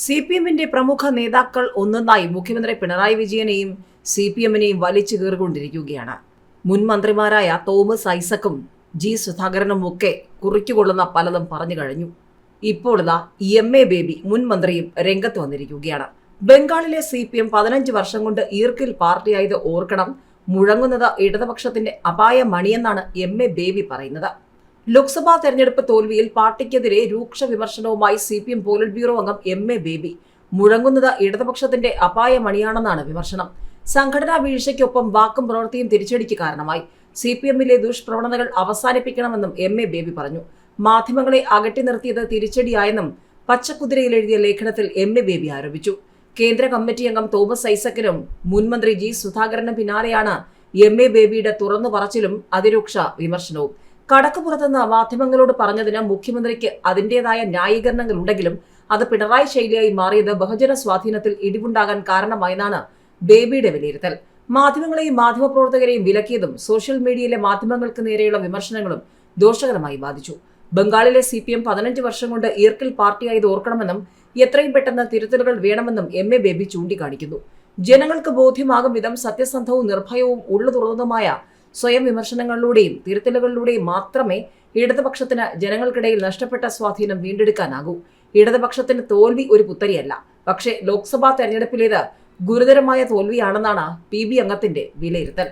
C P എമ്മിന്റെ പ്രമുഖ നേതാക്കൾ ഒന്നൊന്നായി മുഖ്യമന്ത്രി പിണറായി വിജയനെയും സി പി എമ്മിനെയും വലിച്ചു കയറിക്കൊണ്ടിരിക്കുകയാണ് മുൻ മന്ത്രിമാരായ തോമസ് ഐസക്കും ജി സുധാകരനും ഒക്കെ കുറിച്ചുകൊള്ളുന്ന പലതും പറഞ്ഞു കഴിഞ്ഞു. ഇപ്പോൾ ഇതാ എം എ ബേബി മുൻ മന്ത്രിയും രംഗത്ത് വന്നിരിക്കുകയാണ്. ബംഗാളിലെ സി പി എം പതിനഞ്ച് വർഷം കൊണ്ട് ഈർക്കിൽ പാർട്ടിയായത് ഓർക്കണം. മുഴങ്ങുന്നത് ഇടതുപക്ഷത്തിന്റെ അപായ മണിയെന്നാണ് എം എ ബേബി പറയുന്നത്. ലോക്സഭാ തെരഞ്ഞെടുപ്പ് തോൽവിയിൽ പാർട്ടിക്കെതിരെ രൂക്ഷ വിമർശനവുമായി C P M polit bureau അംഗം എം എ ബേബി. മുഴങ്ങുന്നത് ഇടതുപക്ഷത്തിന്റെ അപായ മണിയാണെന്നാണ് വിമർശനം. സംഘടനാ വീഴ്ചയ്ക്കൊപ്പം വാക്കും പ്രവൃത്തിയും തിരിച്ചടിക്ക് കാരണമായി. സി പി എമ്മിലെ ദുഷ്പ്രവണതകൾ അവസാനിപ്പിക്കണമെന്നും എം എ ബേബി പറഞ്ഞു. മാധ്യമങ്ങളെ അകറ്റി നിർത്തിയത് തിരിച്ചടിയായെന്നും പച്ചക്കുതിരയിൽ എഴുതിയ ലേഖനത്തിൽ എം എ ബേബി ആരോപിച്ചു. കേന്ദ്ര കമ്മിറ്റി അംഗം തോമസ് ഐസക്കിനും മുൻമന്ത്രി ജി സുധാകരനും പിന്നാലെയാണ് എം എ ബേബിയുടെ തുറന്നു പറച്ചിലും അതിരൂക്ഷ വിമർശനവും. കടക്കുപുറത്തുനിന്ന് മാധ്യമങ്ങളോട് പറഞ്ഞതിന് മുഖ്യമന്ത്രിക്ക് അതിന്റേതായ ന്യായീകരണങ്ങൾ ഉണ്ടെങ്കിലും അത് പിണറായി ശൈലിയായി മാറിയത് ബഹുജന സ്വാധീനത്തിൽ ഇടിവുണ്ടാകാൻ കാരണമായെന്നാണ് ബേബിയുടെ വിലയിരുത്തൽ. മാധ്യമങ്ങളെയും മാധ്യമപ്രവർത്തകരെയും വിലക്കിയതും സോഷ്യൽ മീഡിയയിലെ മാധ്യമങ്ങൾക്ക് നേരെയുള്ള വിമർശനങ്ങളും ദോഷകരമായി ബാധിച്ചു. ബംഗാളിലെ സി പി എം പതിനഞ്ച് വർഷം കൊണ്ട് ഈർക്കിൽ പാർട്ടിയായത് ഓർക്കണമെന്നും എത്രയും പെട്ടെന്ന് തിരുത്തലുകൾ വേണമെന്നും എം എ ബേബി ചൂണ്ടിക്കാണിക്കുന്നു. ജനങ്ങൾക്ക് ബോധ്യമാകും വിധം സത്യസന്ധവും നിർഭയവും ഉള്ളു തുറന്നതുമായ സ്വയം വിമർശനങ്ങളിലൂടെയും തിരുത്തലുകളിലൂടെയും മാത്രമേ ഇടതുപക്ഷത്തിന് ജനങ്ങൾക്കിടയിൽ നഷ്ടപ്പെട്ട സ്വാധീനം വീണ്ടെടുക്കാനാകൂ. ഇടതുപക്ഷത്തിന് തോൽവി ഒരു പുത്തരിയല്ല. പക്ഷേ ലോക്സഭാ തെരഞ്ഞെടുപ്പിലേത് ഗുരുതരമായ തോൽവിയാണെന്നാണ് പി ബി അംഗത്തിന്റെ വിലയിരുത്തൽ.